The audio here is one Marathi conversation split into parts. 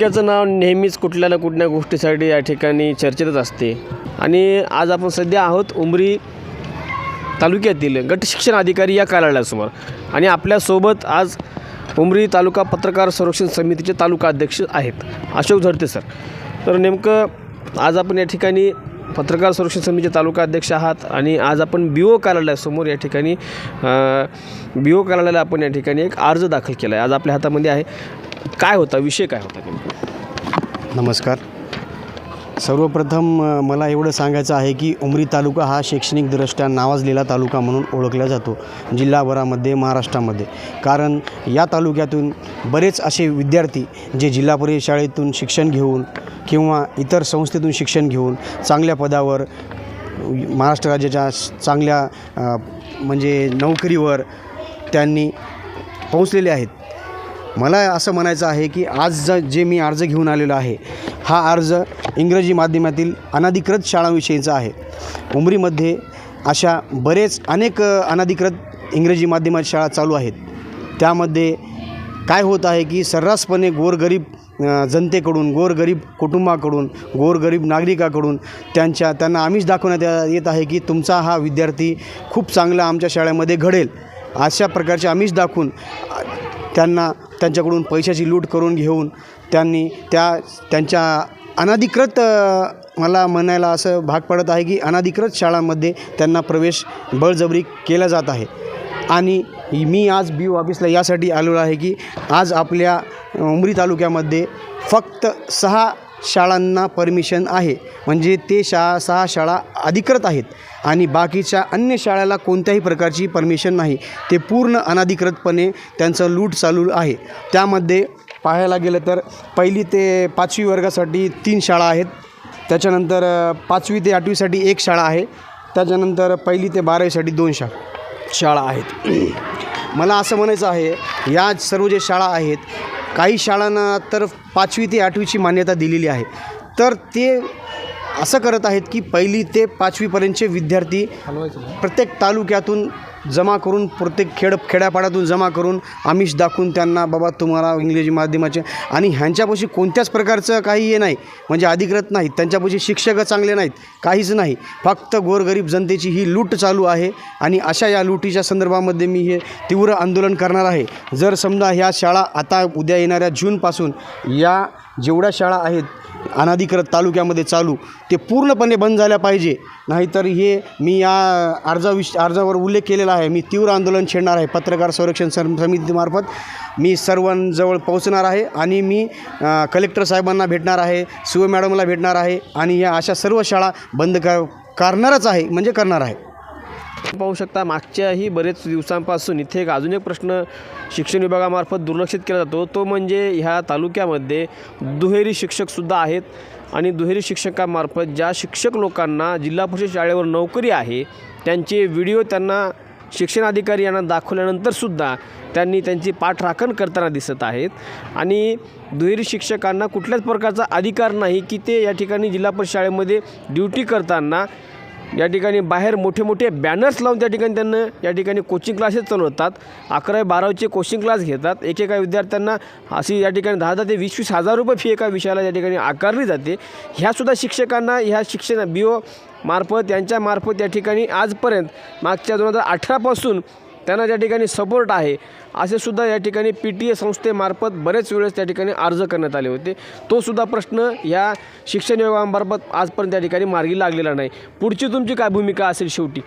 याचं नाव नेहमीच कुठल्या ना कुठल्या गोष्टीसाठी या ठिकाणी चर्चेतच असते. आणि आज आपण सध्या आहोत उमरी तालुक्यातील गट शिक्षण अधिकारी या कार्यालयासमोर. आणि आपल्यासोबत आज उमरी तालुका पत्रकार संरक्षण समितीचे तालुका अध्यक्ष आहेत. अशोक झडते सर. तर नेमकं आज आपण या ठिकाणी पत्रकार संरक्षण समितीचे तालुका अध्यक्ष आहात आणि आज आपण बी ओ कार्यालयासमोर या ठिकाणी बी ओ कार्यालयाला आपण या ठिकाणी एक अर्ज दाखल केला आहे आज आपल्या हातामध्ये आहे. काय होता? विषय काय होता नेमका? नमस्कार. सर्वप्रथम मला एवढं सांगायचं आहे की उमरी तालुका हा शैक्षणिकदृष्ट्या नावाजलेला तालुका म्हणून ओळखला जातो जिल्हाभरामध्ये महाराष्ट्रामध्ये. कारण या तालुक्यातून बरेच असे विद्यार्थी जे जिल्हा परिषद शाळेतून शिक्षण घेऊन किंवा इतर संस्थेतून शिक्षण घेऊन चांगल्या पदावर महाराष्ट्र राज्याच्या चांगल्या म्हणजे नोकरीवर त्यांनी पोहोचलेले आहेत. मला असं म्हणायचं आहे की आज ज जे मी अर्ज घेऊन आलेलो आहे हा अर्ज इंग्रजी माध्यमातील अनधिकृत शाळांविषयीचा आहे. उमरीमध्ये अशा बरेच अनेक अनाधिकृत अनधिकृत इंग्रजी माध्यमात शाळा चालू आहेत. त्यामध्ये काय होत आहे की सर्रासपणे गोरगरीब जनतेकडून गोरगरीब कुटुंबाकडून गोरगरीब नागरिकाकडून त्यांच्या त्यांना आमिष दाखवण्यात येत आहे की तुमचा हा विद्यार्थी खूप चांगला आमच्या शाळेमध्ये घडेल. अशा प्रकारचे आमिष दाखवून त्यांना त्यांच्याकडून पैशाची लूट करून घेऊन त्यांनी त्या त्यांच्या अनाधिकृत मला म्हणायला असं भाग पडत आहे की अनाधिकृत शाळांमध्ये त्यांना प्रवेश बळजबरी केला जात आहे. आणि मी आज बी ओ ऑफिसला यासाठी आलेलो आहे की आज आपल्या उमरी तालुक्यामध्ये फक्त सहा शाळांना परमिशन आहे. म्हणजे ते शा सहा शाळा अधिकृत आहेत. आणि बाकीच्या अन्य शाळेला कोणत्याही प्रकारची परमिशन नाही. ते पूर्ण अनधिकृतपणे त्यांचं लूट चालू आहे. त्यामध्ये पाहायला गेलं तर पहिली ते पाचवी वर्गासाठी तीन शाळा आहेत. त्याच्यानंतर पाचवी ते आठवीसाठी एक शाळा आहे. त्याच्यानंतर पहिली ते बारावीसाठी दोन शा शाळा आहेत. मला असं म्हणायचं आहे या सर्व जे शाळा आहेत काही शाळांना तर पाचवी ते आठवीची मान्यता दिलेली आहे. तर ते असं करत आहेत की पहिली ते पाचवीपर्यंतचे विद्यार्थी प्रत्येक तालुक्यातून जमा करून प्रत्येक खेड खेड्यापाड्यातून जमा करून आमिष दाखवून त्यांना बाबा तुम्हाला इंग्रजी माध्यमाचे आणि ह्यांच्यापाशी कोणत्याच प्रकारचं काही हे नाही म्हणजे अधिकृत नाहीत त्यांच्यापाशी शिक्षक चांगले नाहीत काहीच नाही. फक्त गोरगरीब जनतेची ही लूट चालू आहे आणि अशा या लुटीच्या संदर्भामध्ये मी हे तीव्र आंदोलन करणार आहे. जर समजा ह्या शाळा आता उद्या येणाऱ्या जूनपासून या जेवढ्या शाळा आहेत अनाधिकृत तालुक्यामध्ये चालू ते पूर्णपणे बंद झाल्या पाहिजे. नाहीतर हे मी या अर्जाविष अर्जावर उल्लेख केलेला आहे. मी तीव्र आंदोलन छेडणार आहे. पत्रकार संरक्षण सम समितीमार्फत मी सर्वांजवळ पोहोचणार आहे आणि मी कलेक्टर साहेबांना भेटणार आहे सी मॅडमला भेटणार आहे आणि या अशा सर्व शाळा बंद कर करणारच आहे म्हणजे करणार आहे. पाहू शकता मागच्याही बरेच दिवसांपासून इथे एक अजून एक प्रश्न शिक्षण विभागामार्फत दुर्लक्षित केला जातो. तो म्हणजे ह्या तालुक्यामध्ये दुहेरी शिक्षकसुद्धा आहेत आणि दुहेरी शिक्षकामार्फत ज्या शिक्षक लोकांना जिल्हा परिषद शाळेवर नोकरी आहे त्यांचे व्हिडिओ त्यांना शिक्षण अधिकारी यांना दाखवल्यानंतरसुद्धा त्यांनी त्यांची पाठराखण करताना दिसत आहेत. आणि दुहेरी शिक्षकांना कुठल्याच प्रकारचा अधिकार नाही की ते या ठिकाणी जिल्हा परिषद शाळेमध्ये ड्युटी करताना या ठिकाणी बाहेर मोठे मोठे बॅनर्स लावून त्या ठिकाणी त्यांना या ठिकाणी कोचिंग क्लासेस चालवतात. अकरावी बारावीचे कोचिंग क्लास घेतात. एकेका विद्यार्थ्यांना अशी या ठिकाणी दहा दहा ते वीस वीस हजार रुपये फी एका विषयाला या ठिकाणी आकारली जाते. ह्यासुद्धा शिक्षकांना ह्या शिक्षण बी ओ मार्फत यांच्यामार्फत या ठिकाणी आजपर्यंत मागच्या दोन हजार अठरापासून त्यांना ज्या ठिकाणी सपोर्ट आहे असे सुद्धा या ठिकाणी पी टी ए संस्थेमार्फत बरेच वेळेस त्या ठिकाणी अर्ज करण्यात आले होते. तोसुद्धा प्रश्न या शिक्षण विभागामार्फत आजपर्यंत त्या ठिकाणी मार्गी लागलेला नाही. पुढची तुमची काय भूमिका असेल शेवटी?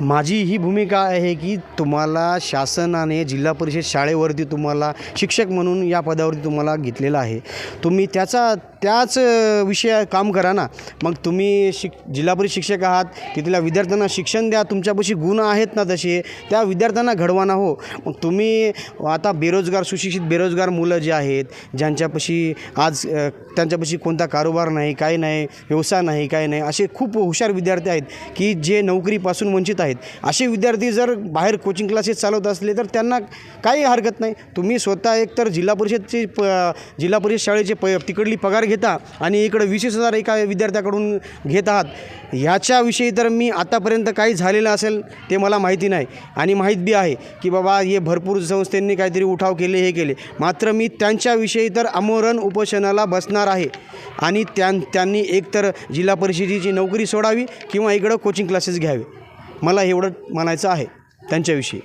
माझी ही भूमिका आहे की तुम्हाला शासनाने जिल्हा परिषद शाळेवरती तुम्हाला शिक्षक म्हणून या पदावरती तुम्हाला घेतलेलं आहे. तुम्ही त्याचा त्याच विषया विषय काम करा ना. मग तुम्ही शिक जिल्हा परिषद शिक्षक आहात तिथल्या विद्यार्थ्यांना शिक्षण द्या तुमच्यापाशी गुण आहेत ना तसे त्या विद्यार्थ्यांना घडवा ना हो. मग तुम्ही आता बेरोजगार सुशिक्षित बेरोजगार मुलं जे आहेत ज्यांच्यापाशी आज त्यांच्यापाशी कोणता कारोबार नाही काय नाही व्यवसाय नाही काय नाही. असे खूप हुशार विद्यार्थी आहेत की जे नोकरीपासून वंचित आहेत. असे विद्यार्थी जर बाहेर कोचिंग क्लासेस चालवत असले तर त्यांना काही हरकत नाही. तुम्ही स्वतः एक तर जिल्हा परिषदची प जिल्हा परिषद शाळेचे प तिकडली पगार घेता आणि इकडं वीस हजार एका विद्यार्थ्याकडून घेत आहात. ह्याच्याविषयी तर मी आतापर्यंत काही झालेलं असेल ते मला माहिती नाही. आणि माहीत बी आहे की बाबा हे भरपूर संस्थेंनी काहीतरी उठाव केले हे केले. मात्र मी त्यांच्याविषयी तर अमोरण उपोषणाला बसणार आहे. आणि त्यां त्यांनी एकतर जिल्हा परिषदेची नोकरी सोडावी किंवा इकडं कोचिंग क्लासेस घ्यावे. मला एवढं म्हणायचं आहे त्यांच्याविषयी.